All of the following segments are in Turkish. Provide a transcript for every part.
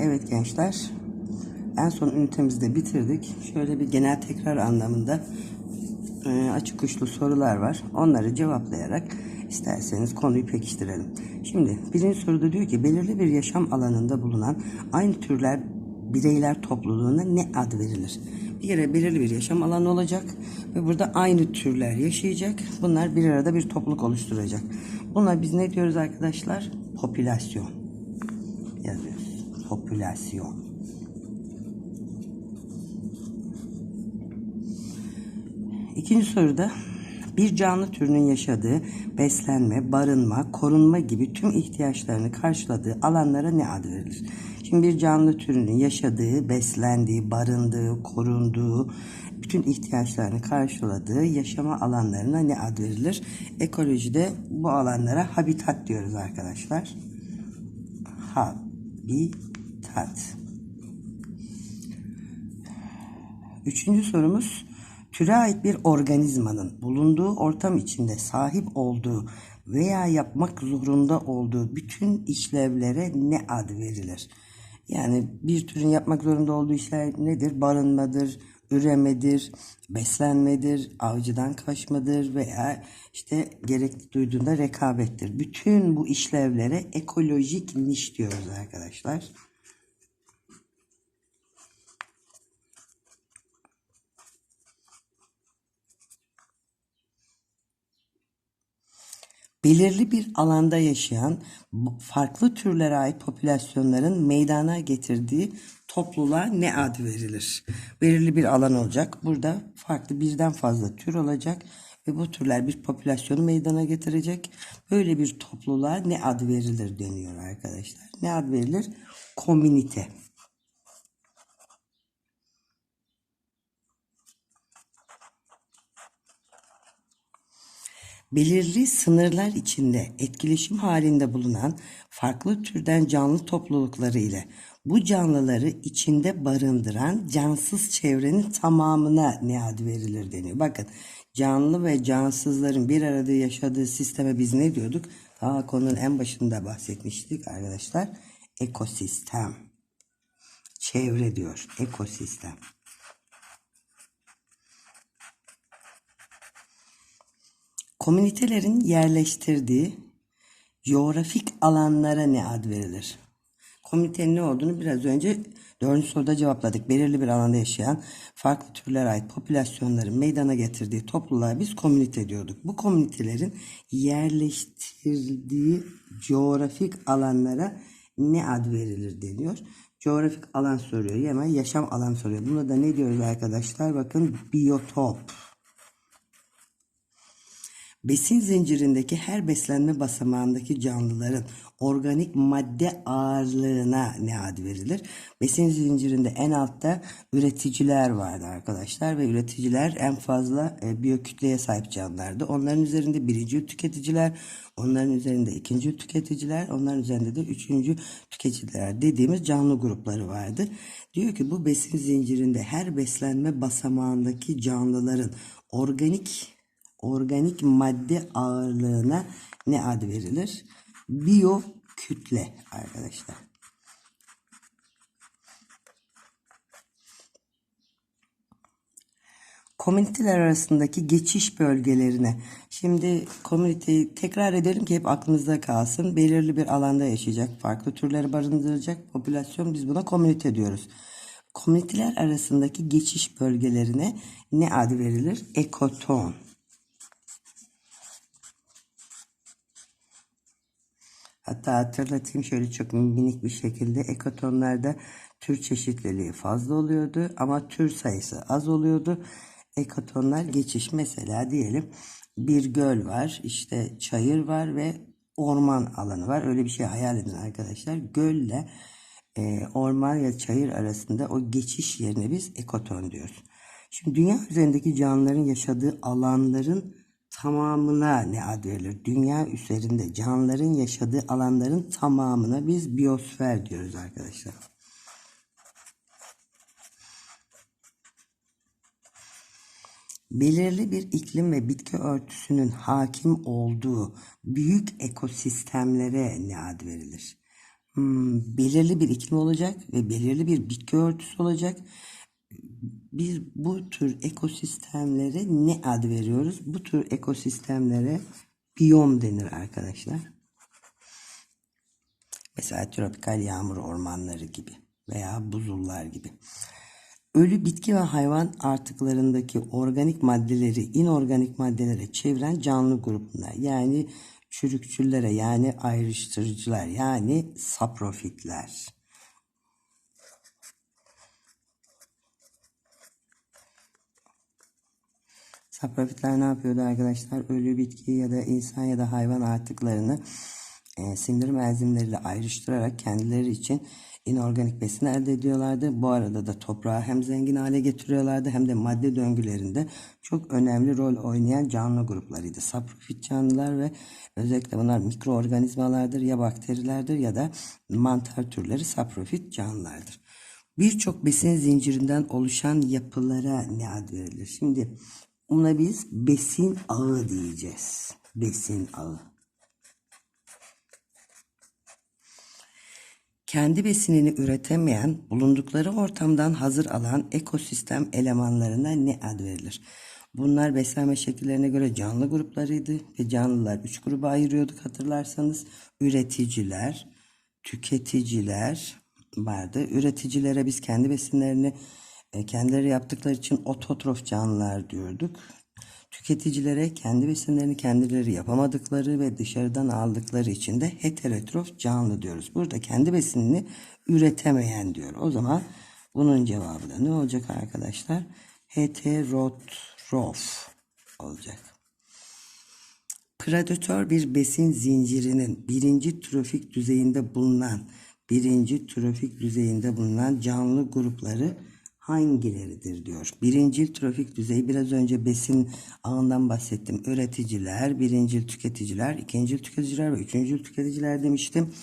Evet gençler. En son ünitemizi de bitirdik. Şöyle bir genel tekrar anlamında e, açık uçlu sorular var. Onları cevaplayarak isterseniz konuyu pekiştirelim. Şimdi birinci soruda diyor ki belirli bir yaşam alanında bulunan aynı türler bireyler topluluğuna ne ad verilir? Bir kere belirli bir yaşam alanı olacak ve burada aynı türler yaşayacak. Bunlar bir arada bir topluluk oluşturacak. Buna biz ne diyoruz arkadaşlar? Popülasyon yazıyoruz. Popülasyon. İkinci soruda bir canlı türünün yaşadığı beslenme, barınma, korunma gibi tüm ihtiyaçlarını karşıladığı alanlara ne ad verilir? Şimdi bir canlı türünün yaşadığı, beslendiği, barındığı, korunduğu, bütün ihtiyaçlarını karşıladığı yaşama alanlarına ne ad verilir? Ekolojide bu alanlara habitat diyoruz arkadaşlar. Habitat. Üçüncü sorumuz türe ait bir organizmanın bulunduğu ortam içinde sahip olduğu veya yapmak zorunda olduğu bütün işlevlere ne ad verilir? Yani bir türün yapmak zorunda olduğu işler nedir? Barınmadır, üremedir, beslenmedir, avcıdan kaçmadır veya işte gerekli duyduğunda rekabettir. Bütün bu işlevlere ekolojik niş diyoruz arkadaşlar. Belirli bir alanda yaşayan farklı türlere ait popülasyonların meydana getirdiği topluluğa ne ad verilir? Belirli bir alan olacak. Burada farklı birden fazla tür olacak ve bu türler bir popülasyonu meydana getirecek. Böyle bir topluluğa ne ad verilir deniyor arkadaşlar. Ne ad verilir? Komünite. Belirli sınırlar içinde etkileşim halinde bulunan farklı türden canlı toplulukları ile bu canlıları içinde barındıran cansız çevrenin tamamına ne ad verilir deniyor. Bakın canlı ve cansızların bir arada yaşadığı sisteme biz ne diyorduk? Daha konunun en başında bahsetmiştik arkadaşlar. Ekosistem. Çevre diyor. Ekosistem. Komünitelerin yerleştirdiği coğrafik alanlara ne ad verilir? Komünitenin ne olduğunu biraz önce dördüncü soruda cevapladık. Belirli bir alanda yaşayan farklı türlere ait popülasyonların meydana getirdiği topluluğa biz komünite diyorduk. Bu komünitelerin yerleştirdiği coğrafik alanlara ne ad verilir deniyor. Coğrafik alan soruyor. Hemen yaşam alan soruyor. Buna da ne diyoruz arkadaşlar? Bakın biyotop. Besin zincirindeki her beslenme basamağındaki canlıların organik madde ağırlığına ne ad verilir? Besin zincirinde en altta üreticiler vardı arkadaşlar ve üreticiler en fazla e, biyokütleye sahip canlılardı. Onların üzerinde birinci tüketiciler, onların üzerinde ikinci tüketiciler, onların üzerinde de üçüncü tüketiciler dediğimiz canlı grupları vardı. Diyor ki bu besin zincirinde her beslenme basamağındaki canlıların organik organik madde ağırlığına ne ad verilir? Biyo kütle arkadaşlar. Komüniteler arasındaki geçiş bölgelerine. Şimdi komüniteyi tekrar edelim ki hep aklınızda kalsın. Belirli bir alanda yaşayacak, farklı türleri barındıracak popülasyon biz buna komünite diyoruz. Komüniteler arasındaki geçiş bölgelerine ne adı verilir? Ekoton. Hatta hatırlatayım şöyle çok minik bir şekilde ekotonlarda tür çeşitliliği fazla oluyordu ama tür sayısı az oluyordu. Ekotonlar geçiş mesela diyelim bir göl var işte çayır var ve orman alanı var. Öyle bir şey hayal edin arkadaşlar. Gölle e, orman ya çayır arasında o geçiş yerine biz ekoton diyoruz. Şimdi dünya üzerindeki canlıların yaşadığı alanların tamamına ne ad verilir? Dünya üzerinde canlıların yaşadığı alanların tamamına biz biyosfer diyoruz arkadaşlar. Belirli bir iklim ve bitki örtüsünün hakim olduğu büyük ekosistemlere ne ad verilir? hmm, belirli bir iklim olacak ve belirli bir bitki örtüsü olacak. Biz bu tür ekosistemlere ne ad veriyoruz? Bu tür ekosistemlere biyom denir arkadaşlar. Mesela tropikal yağmur ormanları gibi veya buzullar gibi. Ölü bitki ve hayvan artıklarındaki organik maddeleri inorganik maddelere çeviren canlı gruplar. Yani çürükçüllere yani ayrıştırıcılar yani saprofitler. Saprofitler ne yapıyordu arkadaşlar? Ölü bitki ya da insan ya da hayvan artıklarını e, sindirim enzimleriyle ayrıştırarak kendileri için inorganik besin elde ediyorlardı. Bu arada da toprağı hem zengin hale getiriyorlardı hem de madde döngülerinde çok önemli rol oynayan canlı gruplarıydı. Saprofit canlılar ve özellikle bunlar mikroorganizmalardır ya bakterilerdir ya da mantar türleri saprofit canlılardır. Birçok besin zincirinden oluşan yapılara ne ad verilir? Şimdi buna biz besin ağı diyeceğiz. Besin ağı. kendi besinini üretemeyen, bulundukları ortamdan hazır alan ekosistem elemanlarına ne ad verilir? Bunlar beslenme şekillerine göre canlı gruplarıydı ve canlılar üç gruba ayırıyorduk hatırlarsanız. Üreticiler, tüketiciler vardı. Üreticilere biz kendi besinlerini kendileri yaptıkları için ototrof canlılar diyorduk. Tüketicilere kendi besinlerini kendileri yapamadıkları ve dışarıdan aldıkları için de heterotrof canlı diyoruz. Burada kendi besinini üretemeyen diyor. O zaman bunun cevabı da ne olacak arkadaşlar? Heterotrof olacak. Predatör bir besin zincirinin birinci trofik düzeyinde bulunan birinci trofik düzeyinde bulunan canlı grupları hangileridir diyor. Birincil trafik düzeyi biraz önce besin ağından bahsettim. Üreticiler, birincil tüketiciler, ikincil tüketiciler ve üçüncül tüketiciler demiştim.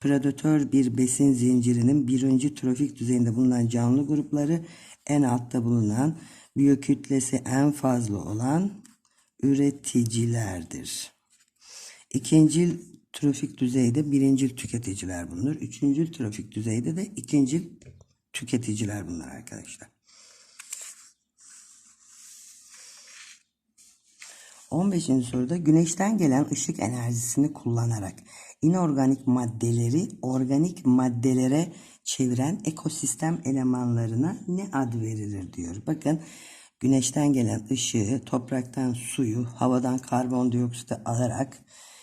Predatör bir besin zincirinin birinci trafik düzeyinde bulunan canlı grupları en altta bulunan biyokütlesi en fazla olan üreticilerdir. İkincil trafik düzeyde birincil tüketiciler bulunur. Üçüncül trafik düzeyde de ikincil tüketiciler bunlar arkadaşlar. 15. soruda güneşten gelen ışık enerjisini kullanarak inorganik maddeleri organik maddelere çeviren ekosistem elemanlarına ne ad verilir diyor. Bakın güneşten gelen ışığı, topraktan suyu, havadan karbondioksit alarak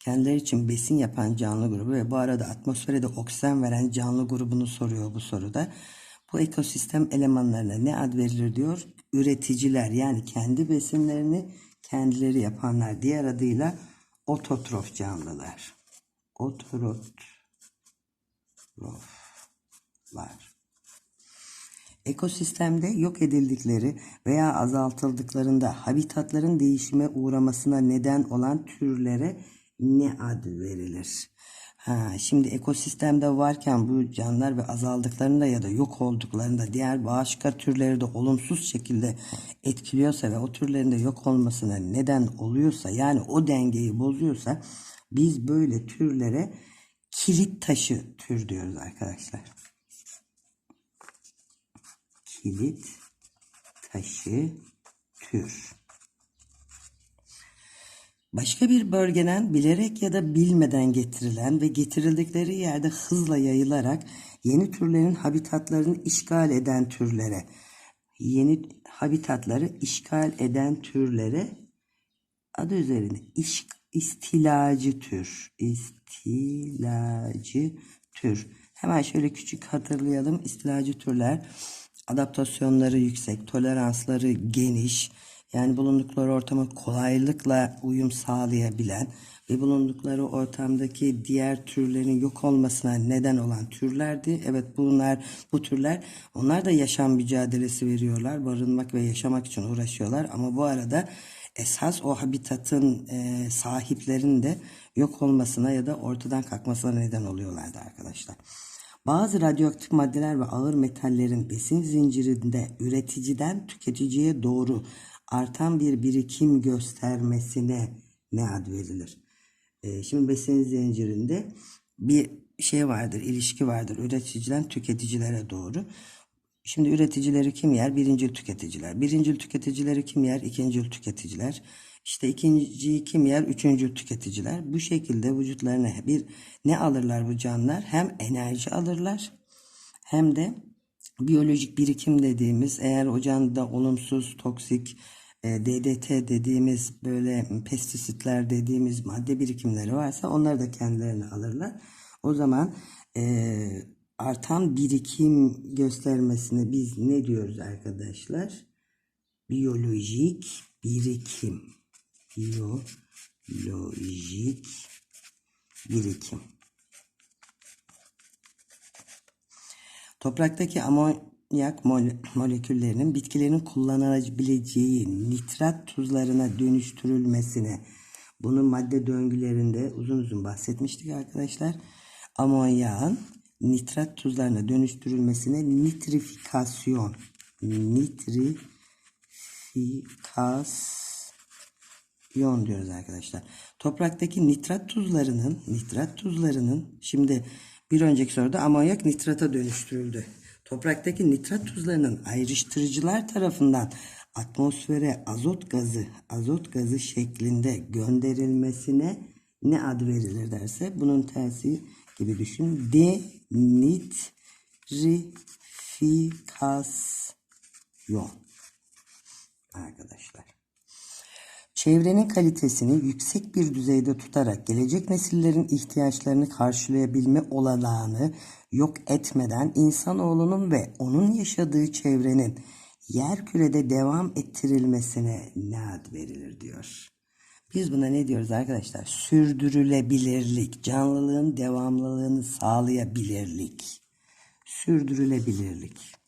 kendileri için besin yapan canlı grubu ve bu arada atmosfere de oksijen veren canlı grubunu soruyor bu soruda. Bu ekosistem elemanlarına ne ad verilir diyor? Üreticiler yani kendi besinlerini kendileri yapanlar. Diğer adıyla ototrof canlılar. Ototroflar. Ekosistemde yok edildikleri veya azaltıldıklarında habitatların değişime uğramasına neden olan türlere ne ad verilir? Ha, şimdi ekosistemde varken bu canlılar ve azaldıklarında ya da yok olduklarında diğer başka türleri de olumsuz şekilde etkiliyorsa ve o türlerin de yok olmasına neden oluyorsa yani o dengeyi bozuyorsa biz böyle türlere kilit taşı tür diyoruz arkadaşlar. Kilit taşı tür. Başka bir bölgeden bilerek ya da bilmeden getirilen ve getirildikleri yerde hızla yayılarak yeni türlerin habitatlarını işgal eden türlere, yeni habitatları işgal eden türlere adı üzerinde iş, istilacı tür, istilacı tür. Hemen şöyle küçük hatırlayalım. İstilacı türler adaptasyonları yüksek, toleransları geniş, yani bulundukları ortama kolaylıkla uyum sağlayabilen ve bulundukları ortamdaki diğer türlerin yok olmasına neden olan türlerdi. Evet bunlar bu türler onlar da yaşam mücadelesi veriyorlar. Barınmak ve yaşamak için uğraşıyorlar ama bu arada esas o habitatın e, sahiplerinin de yok olmasına ya da ortadan kalkmasına neden oluyorlardı arkadaşlar. Bazı radyoaktif maddeler ve ağır metallerin besin zincirinde üreticiden tüketiciye doğru artan bir birikim göstermesine ne ad verilir? Ee, şimdi besin zincirinde bir şey vardır, ilişki vardır üreticiden tüketicilere doğru. Şimdi üreticileri kim yer? Birincil tüketiciler. Birincil tüketicileri kim yer? İkincil tüketiciler. İşte ikinciyi kim yer? Üçüncül tüketiciler. Bu şekilde vücutlarına bir ne alırlar bu canlılar? Hem enerji alırlar hem de biyolojik birikim dediğimiz eğer o canlıda olumsuz, toksik, DDT dediğimiz böyle pestisitler dediğimiz madde birikimleri varsa onları da kendilerine alırlar. O zaman e, artan birikim göstermesine biz ne diyoruz arkadaşlar? Biyolojik birikim. Biyolojik birikim. Topraktaki amonyak mol- moleküllerinin bitkilerin kullanabileceği nitrat tuzlarına dönüştürülmesine bunun madde döngülerinde uzun uzun bahsetmiştik arkadaşlar. Amonyağın nitrat tuzlarına dönüştürülmesine nitrifikasyon nitrifikasyon diyoruz arkadaşlar. Topraktaki nitrat tuzlarının nitrat tuzlarının şimdi bir önceki soruda amonyak nitrata dönüştürüldü. Topraktaki nitrat tuzlarının ayrıştırıcılar tarafından atmosfere azot gazı azot gazı şeklinde gönderilmesine ne ad verilir derse bunun tersi gibi düşün. Denitrifikasyon arkadaşlar. Çevrenin kalitesini yüksek bir düzeyde tutarak gelecek nesillerin ihtiyaçlarını karşılayabilme olanağını yok etmeden insanoğlunun ve onun yaşadığı çevrenin yer kürede devam ettirilmesine ne ad verilir diyor. Biz buna ne diyoruz arkadaşlar? Sürdürülebilirlik, canlılığın devamlılığını sağlayabilirlik. Sürdürülebilirlik.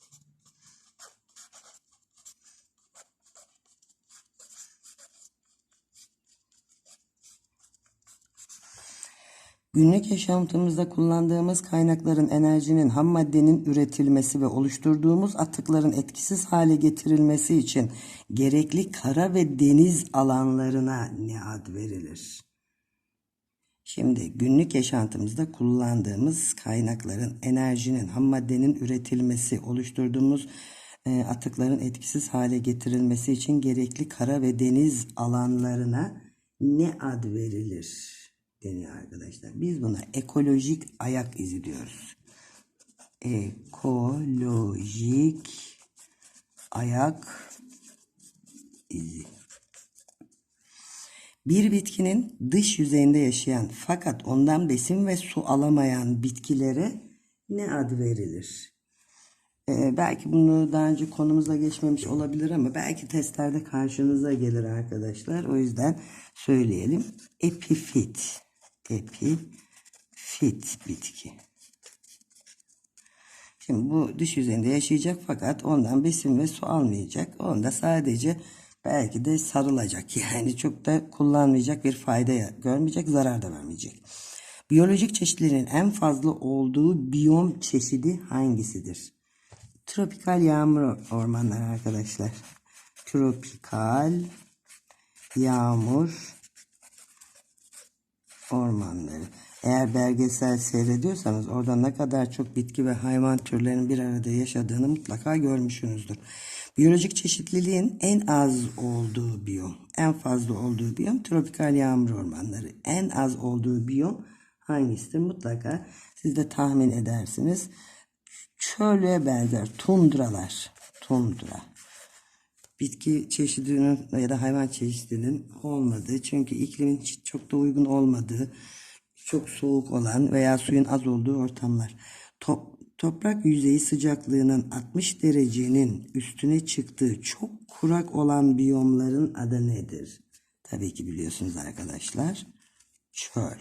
Günlük yaşantımızda kullandığımız kaynakların, enerjinin, ham maddenin üretilmesi ve oluşturduğumuz atıkların etkisiz hale getirilmesi için gerekli kara ve deniz alanlarına ne ad verilir? Şimdi günlük yaşantımızda kullandığımız kaynakların, enerjinin, ham maddenin üretilmesi, oluşturduğumuz e, atıkların etkisiz hale getirilmesi için gerekli kara ve deniz alanlarına ne ad verilir? Deniyor arkadaşlar. Biz buna ekolojik ayak izi diyoruz. Ekolojik ayak izi. Bir bitkinin dış yüzeyinde yaşayan fakat ondan besin ve su alamayan bitkilere ne ad verilir? Ee, belki bunu daha önce konumuza geçmemiş olabilir ama belki testlerde karşınıza gelir arkadaşlar. O yüzden söyleyelim. Epifit. Epifit bitki. Şimdi bu dış yüzeyinde yaşayacak fakat ondan besin ve su almayacak. Onda sadece belki de sarılacak. Yani çok da kullanmayacak bir fayda görmeyecek, zarar da vermeyecek. Biyolojik çeşitliliğin en fazla olduğu biyom çeşidi hangisidir? Tropikal yağmur ormanları arkadaşlar. Tropikal yağmur ormanları. Eğer belgesel seyrediyorsanız orada ne kadar çok bitki ve hayvan türlerinin bir arada yaşadığını mutlaka görmüşsünüzdür. Biyolojik çeşitliliğin en az olduğu biyom, en fazla olduğu biyom tropikal yağmur ormanları. En az olduğu biyom hangisidir? Mutlaka siz de tahmin edersiniz. Çöle benzer tundralar. Tundra bitki çeşidinin ya da hayvan çeşidinin olmadığı çünkü iklimin çok da uygun olmadığı çok soğuk olan veya suyun az olduğu ortamlar. Top, toprak yüzeyi sıcaklığının 60 derecenin üstüne çıktığı çok kurak olan biyomların adı nedir? Tabii ki biliyorsunuz arkadaşlar. Çöl.